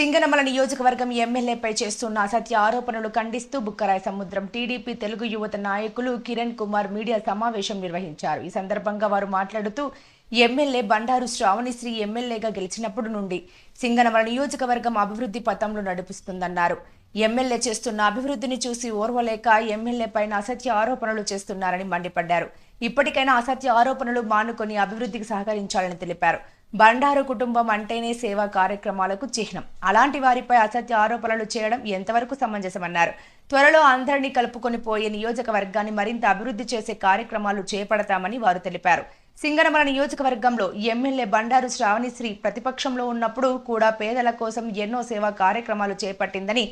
సింగనమల నియోజకవర్గం ఎమ్మెల్యేపై చేస్తున్న అసత్య ఆరోపణలు ఖండిస్తూ బుక్కరాయ సముద్రం. టీడీపీ తెలుగు యువత నాయకులు కిరణ్ కుమార్ మీడియా సమావేశం నిర్వహించారు. ఈ సందర్భంగా వారు మాట్లాడుతూ ఎమ్మెల్యే బండారు శ్రావణిశ్రీ ఎమ్మెల్యేగా గెలిచినప్పుడు నుండి సింగనమల నియోజకవర్గం అభివృద్ధి పథంలో నడిపిస్తుందన్నారు. ఎమ్మెల్యే చేస్తున్న అభివృద్ధిని చూసి ఓర్వలేక ఎమ్మెల్యే పైన అసత్య ఆరోపణలు చేస్తున్నారని మండిపడ్డారు. ఇప్పటికైనా అసత్య ఆరోపణలు మానుకొని అభివృద్ధికి సహకరించాలని తెలిపారు. బండారు కుటుంబం అంటేనే సేవా కార్యక్రమాలకు చిహ్నం. అలాంటి వారిపై అసత్య ఆరోపణలు చేయడం ఎంతవరకు సమంజసమన్నారు. త్వరలో అందరినీ కలుపుకొని పోయే నియోజకవర్గాన్ని మరింత అభివృద్ధి చేసే కార్యక్రమాలు చేపడతామని వారు తెలిపారు. సింగనమల నియోజకవర్గంలో ఎమ్మెల్యే బండారు శ్రావణిశ్రీ ప్రతిపక్షంలో ఉన్నప్పుడు కూడా పేదల కోసం ఎన్నో సేవా కార్యక్రమాలు చేపట్టిందని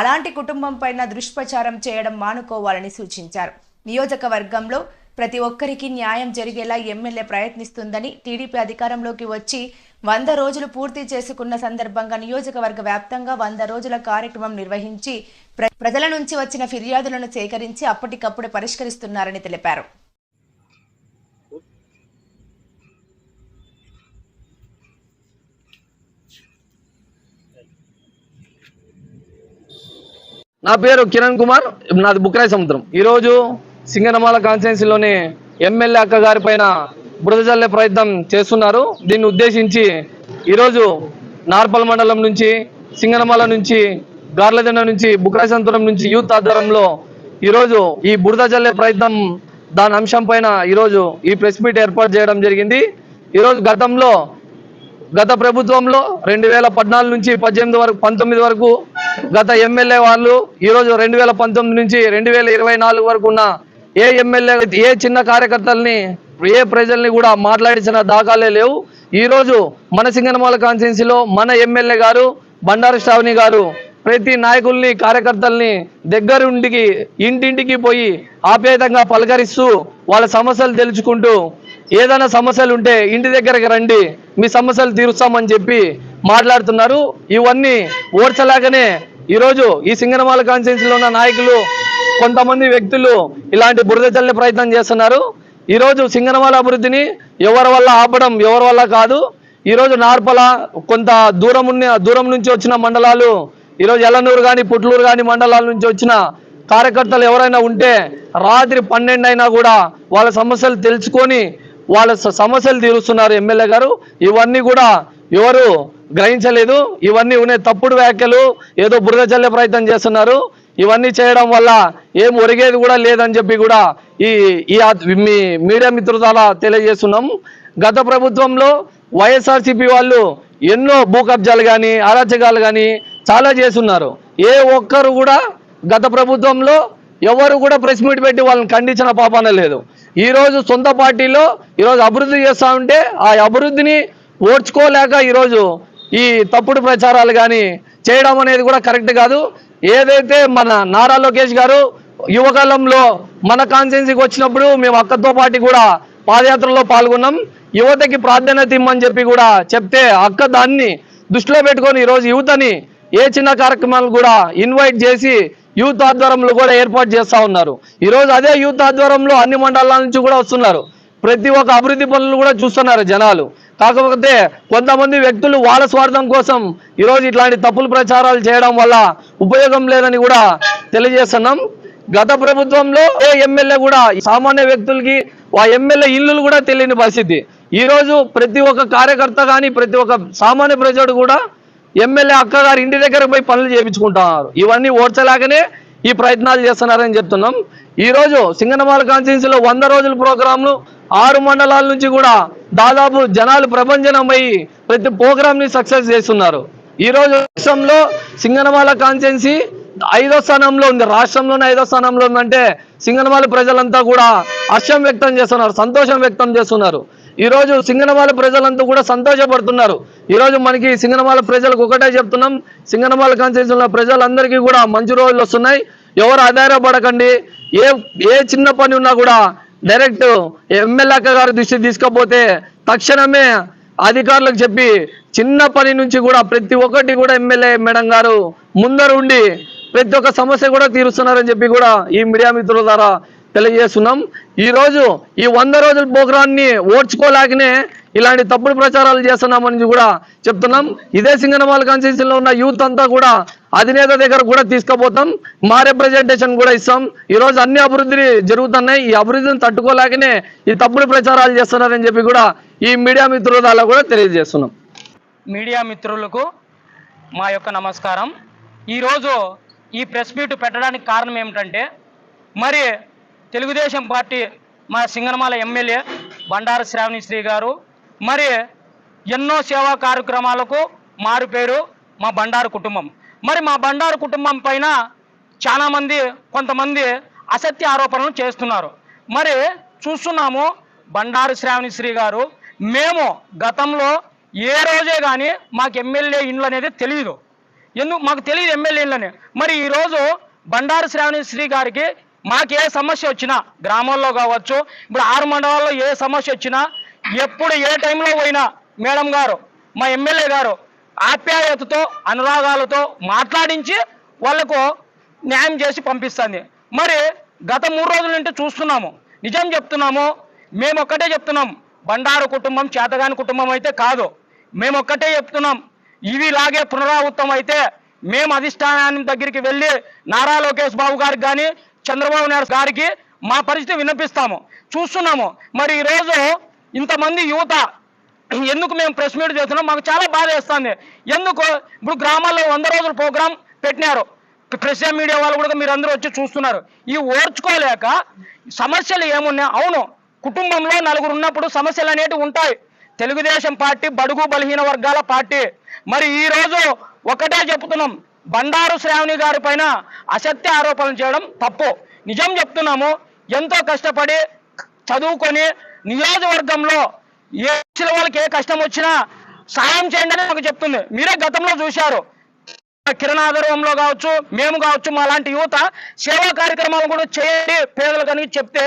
అలాంటి కుటుంబం పైన దుష్ప్రచారం చేయడం మానుకోవాలని సూచించారు. నియోజకవర్గంలో ప్రతి ఒక్కరికి న్యాయం జరిగేలా ఎమ్మెల్యే ప్రయత్నిస్తుందని టీడీపీ అధికారంలోకి వచ్చి వంద రోజులు పూర్తి చేసుకున్న సందర్భంగా నియోజకవర్గ వ్యాప్తంగా వంద రోజుల కార్యక్రమం నిర్వహించి ప్ర- ప్రజల నుంచి వచ్చిన ఫిర్యాదులను సేకరించి అప్పటికప్పుడు పరిష్కరిస్తున్నారని తెలిపారు. నా పేరు కిరణ్ కుమార్ నాది బుక్రాయ సముద్రం. ఈరోజు సింగనమాల కాన్స్టిట్యున్సీలోని ఎమ్మెల్యే అక్క గారి పైన బురదజల్లే ప్రయత్నం చేస్తున్నారు. దీన్ని ఉద్దేశించి ఈరోజు నార్పల్ మండలం నుంచి సింగనమాల నుంచి గార్లదండ నుంచి బుక్రాయ్ నుంచి యూత్ ఆధ్వర్యంలో ఈరోజు ఈ బురద జల్లే ప్రయత్నం దాని అంశం పైన ఈరోజు ఈ ప్రెస్ మీట్ ఏర్పాటు చేయడం జరిగింది. ఈరోజు గతంలో గత ప్రభుత్వంలో రెండు వేల పద్నాలుగు నుంచి పద్దెనిమిది వరకు పంతొమ్మిది వరకు గత ఎమ్మెల్యే వాళ్ళు ఈరోజు రెండు వేల పంతొమ్మిది నుంచి రెండు వేల ఇరవై నాలుగు వరకు ఉన్న ఏ ఎమ్మెల్యే ఏ చిన్న కార్యకర్తల్ని ఏ ప్రజల్ని కూడా మాట్లాడించిన దాఖలే లేవు. ఈరోజు మన సింగనమాల కాన్స్టిట్యున్సీలో మన ఎమ్మెల్యే గారు బండారు శ్రావణి గారు ప్రతి నాయకుల్ని కార్యకర్తల్ని దగ్గరుండికి ఇంటింటికి పోయి ఆప్యాయతంగా పలకరిస్తూ వాళ్ళ సమస్యలు తెలుసుకుంటూ ఏదైనా సమస్యలు ఉంటే ఇంటి దగ్గరికి రండి మీ సమస్యలు తీరుస్తామని చెప్పి మాట్లాడుతున్నారు. ఇవన్నీ ఓడ్చలాగానే ఈరోజు ఈ సింగనమాల కాన్స్టిట్యున్సీలో ఉన్న నాయకులు కొంతమంది వ్యక్తులు ఇలాంటి బురద చల్లే ప్రయత్నం చేస్తున్నారు. ఈరోజు సింగనమాల అభివృద్ధిని ఎవరి వల్ల ఆపడం ఎవరి వల్ల కాదు. ఈరోజు నార్పల కొంత దూరం ఉన్న దూరం నుంచి వచ్చిన మండలాలు ఈరోజు ఎల్లనూరు కానీ పుట్లూరు కానీ మండలాల నుంచి వచ్చిన కార్యకర్తలు ఎవరైనా ఉంటే రాత్రి పన్నెండు అయినా కూడా వాళ్ళ సమస్యలు తెలుసుకొని వాళ్ళ స- సమస్యలు తీరుస్తున్నారు ఎమ్మెల్యే గారు. ఇవన్నీ కూడా ఎవరు గ్రహించలేదు. ఇవన్నీ ఉన్నాయి తప్పుడు వ్యాఖ్యలు ఏదో బురద చల్లే ప్రయత్నం చేస్తున్నారు. ఇవన్నీ చేయడం వల్ల ఏం ఒరిగేది కూడా లేదని చెప్పి కూడా ఈ ఈ మీ మీడియా మిత్రుల ద్వారా తెలియజేస్తున్నాం. గత ప్రభుత్వంలో వైఎస్ఆర్సీపీ వాళ్ళు ఎన్నో భూ కబ్జాలు కానీ అరాచకాలు కానీ చాలా చేస్తున్నారు. ఏ ఒక్కరు కూడా గత ప్రభుత్వంలో ఎవరు కూడా ప్రెస్ మీట్ పెట్టి వాళ్ళని ఖండించిన పాపాన లేదు. ఈరోజు సొంత పార్టీలో ఈరోజు అభివృద్ధి చేస్తా ఉంటే ఆ అభివృద్ధిని ఓడ్చుకోలేక ఈరోజు ఈ తప్పుడు ప్రచారాలు కానీ చేయడం అనేది కూడా కరెక్ట్ కాదు. ఏదైతే మన నారా లోకేష్ గారు యువకాలంలో మన కాన్సెన్సీకి వచ్చినప్పుడు మేము అక్కతో పాటు కూడా పాదయాత్రలో పాల్గొన్నాం. యువతకి ప్రాధాన్యత ఇమ్మని చెప్పి కూడా చెప్తే అక్క దాన్ని దృష్టిలో పెట్టుకొని ఈరోజు యువతని ఏ చిన్న కార్యక్రమాలు కూడా ఇన్వైట్ చేసి యూత్ ఆధ్వర్యంలో కూడా ఏర్పాటు చేస్తూ ఉన్నారు. ఈరోజు అదే యూత్ ఆధ్వర్యంలో అన్ని మండలాల నుంచి కూడా వస్తున్నారు. ప్రతి ఒక్క అభివృద్ధి పనులు కూడా చూస్తున్నారు జనాలు. కాకపోతే కొంతమంది వ్యక్తులు వాళ్ళ స్వార్థం కోసం ఈరోజు ఇట్లాంటి తప్పులు ప్రచారాలు చేయడం వల్ల ఉపయోగం లేదని కూడా తెలియజేస్తున్నాం. గత ప్రభుత్వంలో ఏ ఎమ్మెల్యే కూడా సామాన్య వ్యక్తులకి ఆ ఎమ్మెల్యే ఇల్లులు కూడా తెలియని పరిస్థితి. ఈ రోజు ప్రతి ఒక్క కార్యకర్త కానీ ప్రతి ఒక్క సామాన్య ప్రజడు కూడా ఎమ్మెల్యే అక్కగారు ఇంటి దగ్గర పోయి పనులు చేయించుకుంటున్నారు. ఇవన్నీ ఓడ్చలాగానే ఈ ప్రయత్నాలు చేస్తున్నారని చెప్తున్నాం. ఈరోజు సింగనమాల కాన్స్టిట్యున్సీలో వంద రోజుల ప్రోగ్రాంలు ఆరు మండలాల నుంచి కూడా దాదాపు జనాలు ప్రపంచమై ప్రతి ప్రోగ్రామ్ని సక్సెస్ చేస్తున్నారు. ఈ రోజు రాష్ట్రంలో సింగనమాల కాన్స్టిట్యున్సీ ఐదో స్థానంలో ఉంది. రాష్ట్రంలోనే ఐదో స్థానంలో ఉందంటే సింగనమాల ప్రజలంతా కూడా హర్షం వ్యక్తం చేస్తున్నారు సంతోషం వ్యక్తం చేస్తున్నారు. ఈ రోజు సింగనమాల ప్రజలంతా కూడా సంతోషపడుతున్నారు. ఈరోజు మనకి సింగనమాల ప్రజలకు ఒకటే చెప్తున్నాం. సింగనమాల కాన్స్టిట్యూన్సీలో ప్రజలందరికీ కూడా మంచి రోజులు వస్తున్నాయి. ఎవరు ఆధారపడకండి. ఏ ఏ చిన్న పని ఉన్నా కూడా డైరెక్ట్ ఎమ్మెల్యే అక్క గారి దృష్టి తీసుకపోతే తక్షణమే అధికారులకు చెప్పి చిన్న పని నుంచి కూడా ప్రతి ఒక్కటి కూడా ఎమ్మెల్యే మేడం గారు ముందర ఉండి ప్రతి ఒక్క సమస్య కూడా తీరుస్తున్నారని చెప్పి కూడా ఈ మీడియా మిత్రుల ద్వారా తెలియజేస్తున్నాం. ఈరోజు ఈ వంద రోజుల ప్రోగ్రాన్ని ఓడ్చుకోలేకనే ఇలాంటి తప్పుడు ప్రచారాలు చేస్తున్నామని కూడా చెప్తున్నాం. ఇదే సింగనమాల కాన్స్టిట్యూన్సీలో ఉన్న యూత్ అంతా కూడా అధినేత దగ్గర కూడా తీసుకుపోతాం. మా రిప్రజెంటేషన్ కూడా ఇస్తాం. ఈరోజు అన్ని అభివృద్ధి జరుగుతున్నాయి. ఈ అభివృద్ధిని తట్టుకోలేకనే ఈ తప్పుడు ప్రచారాలు చేస్తున్నారని చెప్పి కూడా ఈ మీడియా మిత్రుల ద్వారా కూడా తెలియజేస్తున్నాం. మీడియా మిత్రులకు మా యొక్క నమస్కారం. ఈరోజు ఈ ప్రెస్ మీట్ పెట్టడానికి కారణం ఏమిటంటే మరి తెలుగుదేశం పార్టీ మా సింగనమాల ఎమ్మెల్యే బండారు శ్రావణి శ్రీ గారు మరి ఎన్నో సేవా కార్యక్రమాలకు మారు పేరు మా బండారు కుటుంబం. మరి మా బండారు కుటుంబం పైన చాలామంది కొంతమంది అసత్య ఆరోపణలు చేస్తున్నారు. మరి చూస్తున్నాము బండారు శ్రావణి శ్రీ గారు మేము గతంలో ఏ రోజే కానీ మాకు ఎమ్మెల్యే ఇండ్లు అనేది తెలియదు ఎందుకు మాకు తెలియదు ఎమ్మెల్యేలని. మరి ఈరోజు బండారు శ్రావణి శ్రీ గారికి మాకు ఏ సమస్య వచ్చినా గ్రామాల్లో కావచ్చు ఇప్పుడు ఆరు మండలాల్లో ఏ సమస్య వచ్చినా ఎప్పుడు ఏ టైంలో పోయినా మేడం గారు మా ఎమ్మెల్యే గారు ఆప్యాయతతో అనురాగాలతో మాట్లాడించి వాళ్ళకు న్యాయం చేసి పంపిస్తుంది. మరి గత మూడు రోజుల నుండి చూస్తున్నాము. నిజం చెప్తున్నాము. మేము ఒక్కటే చెప్తున్నాం. బండారు కుటుంబం చేతగాని కుటుంబం అయితే కాదు. మేము ఒక్కటే చెప్తున్నాం. ఇవి లాగే పునరావృతం అయితే మేము అధిష్టానాన్ని దగ్గరికి వెళ్ళి నారా లోకేష్ బాబు గారికి కానీ చంద్రబాబు నాయుడు గారికి మా పరిస్థితి వినిపిస్తాము చూస్తున్నాము. మరి ఈరోజు ఇంతమంది యువత ఎందుకు మేము ప్రెస్ మీట్ చేస్తున్నాం? మాకు చాలా బాధ వేస్తుంది. ఎందుకు? ఇప్పుడు గ్రామాల్లో వంద రోజుల ప్రోగ్రాం పెట్టినారు. ప్రెస్ మీడియా వాళ్ళు కూడా మీరు అందరూ వచ్చి చూస్తున్నారు. ఈ ఓర్చుకోలేక సమస్యలు ఏమున్నాయి? అవును కుటుంబంలో నలుగురు ఉన్నప్పుడు సమస్యలు అనేటివి ఉంటాయి. తెలుగుదేశం పార్టీ బడుగు బలహీన వర్గాల పార్టీ. మరి ఈ రోజు ఒకటే చెప్తున్నాం. బండారు శ్రావణి గారి పైన అసత్య ఆరోపణలు చేయడం తప్పు. నిజం చెప్తున్నాము. ఎంతో కష్టపడి చదువుకొని నియోజకవర్గంలో ఏ వచ్చిన వాళ్ళకి ఏ కష్టం వచ్చినా సాయం చేయండి అని మాకు చెప్తుంది. మీరే గతంలో చూశారు. కిరణాధర్వంలో కావచ్చు మేము కావచ్చు మా లాంటి యువత సేవా కార్యక్రమాలు కూడా చేయండి పేదలు కానీ చెప్తే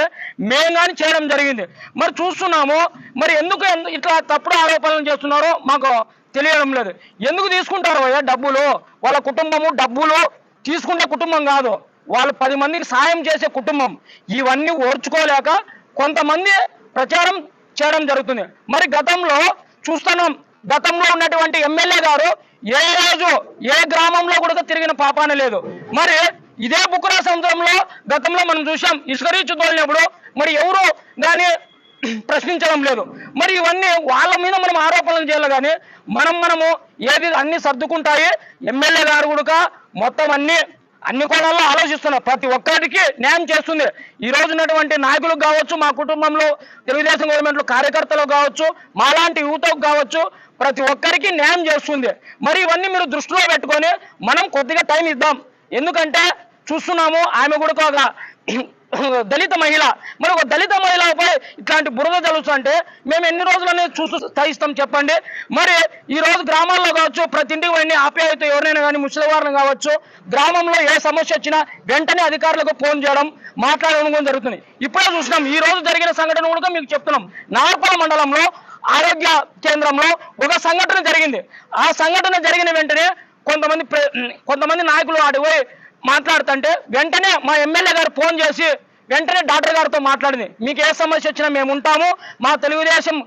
మేము కానీ చేయడం జరిగింది. మరి చూస్తున్నాము మరి ఎందుకు ఇట్లా తప్పుడు ఆరోపణలు చేస్తున్నారో మాకు తెలియడం లేదు. ఎందుకు తీసుకుంటారు అయ్యా డబ్బులు? వాళ్ళ కుటుంబము డబ్బులు తీసుకునే కుటుంబం కాదు. వాళ్ళు పది మందికి సాయం చేసే కుటుంబం. ఇవన్నీ ఓర్చుకోలేక కొంతమంది ప్రచారం చేయడం జరుగుతుంది. మరి గతంలో చూస్తున్నాం గతంలో ఉన్నటువంటి ఎమ్మెల్యే గారు ఏ రోజు ఏ గ్రామంలో కూడా తిరిగిన పాపాన లేదు. మరి ఇదే బుక్కురా సముద్రంలో గతంలో మనం చూసాం ఇసుక తోలినప్పుడు మరి ఎవరు దాన్ని ప్రశ్నించడం లేదు. మరి ఇవన్నీ వాళ్ళ మీద మనం ఆరోపణలు చేయాలి కానీ మనం మనము ఏది అన్ని సర్దుకుంటాయి ఎమ్మెల్యే గారు కూడా మొత్తం అన్ని అన్ని కోణాల్లో ఆలోచిస్తున్నా. ప్రతి ఒక్కరికి న్యాయం చేస్తుంది. ఈ రోజు ఉన్నటువంటి నాయకులకు కావచ్చు మా కుటుంబంలో తెలుగుదేశం గవర్నమెంట్లో కార్యకర్తలు కావచ్చు మాలాంటి యువతకు కావచ్చు ప్రతి ఒక్కరికి న్యాయం చేస్తుంది. మరి ఇవన్నీ మీరు దృష్టిలో పెట్టుకొని మనం కొద్దిగా టైం ఇద్దాం. ఎందుకంటే చూస్తున్నాము ఆమె కూడా ఒక దళిత మహిళ. మరి ఒక దళిత మహిళపై ఇట్లాంటి బురద జరుగుతుంటే మేము ఎన్ని రోజులని చూస్తూ సహిస్తాం చెప్పండి? మరి ఈ రోజు గ్రామాల్లో కావచ్చు ప్రతి ఇంటికి వెళ్ళి ఆప్యాయత ఎవరైనా కానీ ముసలివారిని కావచ్చు గ్రామంలో ఏ సమస్య వచ్చినా వెంటనే అధికారులకు ఫోన్ చేయడం మాట్లాడడం కూడా జరుగుతుంది. ఇప్పుడే చూసినాం ఈ రోజు జరిగిన సంఘటన కూడా మీకు చెప్తున్నాం. నార్పల మండలంలో ఆరోగ్య కేంద్రంలో ఒక సంఘటన జరిగింది. ఆ సంఘటన జరిగిన వెంటనే కొంతమంది కొంతమంది నాయకులు అడిగిపోయి మాట్లాడుతుంటే వెంటనే మా ఎమ్మెల్యే గారు ఫోన్ చేసి వెంటనే డాక్టర్ గారితో మాట్లాడింది. మీకు ఏ సమస్య వచ్చినా మేము ఉంటాము. మా తెలుగుదేశం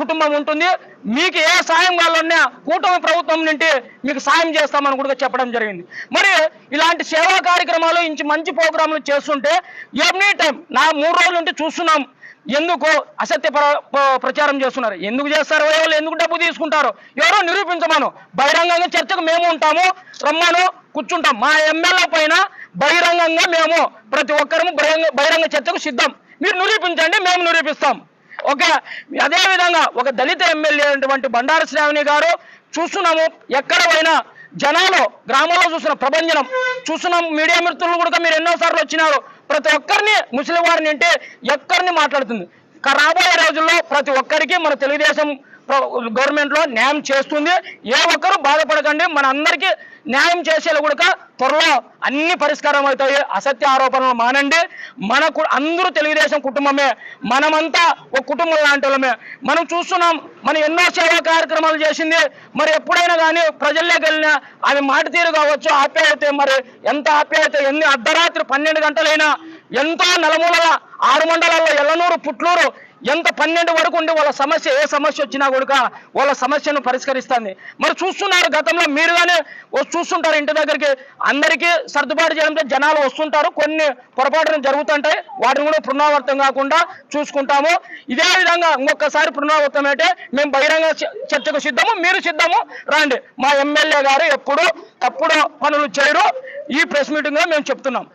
కుటుంబం ఉంటుంది. మీకు ఏ సాయం కావాలన్నా కూటమి ప్రభుత్వం నుండి మీకు సాయం చేస్తామని కూడా చెప్పడం జరిగింది. మరి ఇలాంటి సేవా కార్యక్రమాలు ఇంచి మంచి ప్రోగ్రాంలు చేస్తుంటే ఎవ్రీ టైం నా మూడు రోజుల నుండి చూస్తున్నాం. ఎందుకు అసత్య ప్ర- ప్రచారం చేస్తున్నారు. ఎందుకు చేస్తారు? వాళ్ళు ఎందుకు డబ్బు తీసుకుంటారు? ఎవరో నిరూపించమను. బహిరంగంగా చర్చకు మేము ఉంటాము రమ్మను కూర్చుంటాం. మా ఎమ్మెల్యే పైన బహిరంగంగా మేము ప్రతి ఒక్కరము బహిరంగ బహిరంగ చర్చకు సిద్ధం. మీరు నిరూపించండి మేము నిరూపిస్తాం. ఒక అదే విధంగా ఒక దళిత ఎమ్మెల్యే అయినటువంటి బండారు శ్రావణి గారు చూస్తున్నాము ఎక్కడ పోయినా జనాలు గ్రామంలో చూసిన ప్రభంజనం చూస్తున్నాం మీడియా మిత్రులు కూడా మీరు ఎన్నోసార్లు వచ్చినారు. ప్రతి ఒక్కరిని ముస్లిం వారిని అంటే ఎక్కరిని మాట్లాడుతుంది? రాబోయే రోజుల్లో ప్రతి ఒక్కరికి మన తెలుగుదేశం గవర్నమెంట్లో న్యాయం చేస్తుంది. ఏ ఒక్కరు బాధపడకండి. మన అందరికీ న్యాయం చేసేలా కూడా త్వరలో అన్ని పరిష్కారం అవుతాయి. అసత్య ఆరోపణలు మానండి. మనకు అందరూ తెలుగుదేశం కుటుంబమే. మనమంతా ఒక కుటుంబం లాంటి వాళ్ళమే. మనం చూస్తున్నాం మనం ఎన్నో సేవా కార్యక్రమాలు చేసింది. మరి ఎప్పుడైనా కానీ ప్రజల్లోకి వెళ్ళినా ఆమె మాట తీరు కావచ్చు ఆప్యాయత మరి ఎంత ఆప్యాయత ఎన్ని అర్ధరాత్రి పన్నెండు గంటలైనా ఎంతో నలుమూలల ఆరు మండలాల్లో ఎల్లనూరు పుట్లూరు ఎంత పన్నెండు వరకు ఉండి వాళ్ళ సమస్య ఏ సమస్య వచ్చినా కూడా వాళ్ళ సమస్యను పరిష్కరిస్తుంది. మరి చూస్తున్నారు గతంలో మీరుగానే చూస్తుంటారు ఇంటి దగ్గరికి అందరికీ సర్దుబాటు చేయడంతో జనాలు వస్తుంటారు కొన్ని పొరపాటులు జరుగుతుంటాయి వాటిని కూడా పునరావృతం కాకుండా చూసుకుంటాము. ఇదే విధంగా ఇంకొకసారి పునరావృతం అయితే మేము బహిరంగ చ- చర్చకు సిద్ధము మీరు సిద్ధము రండి. మా ఎమ్మెల్యే గారు ఎప్పుడు తప్పుడు పనులు చేయరు. ఈ ప్రెస్ మీటింగ్లో మేము చెప్తున్నాం.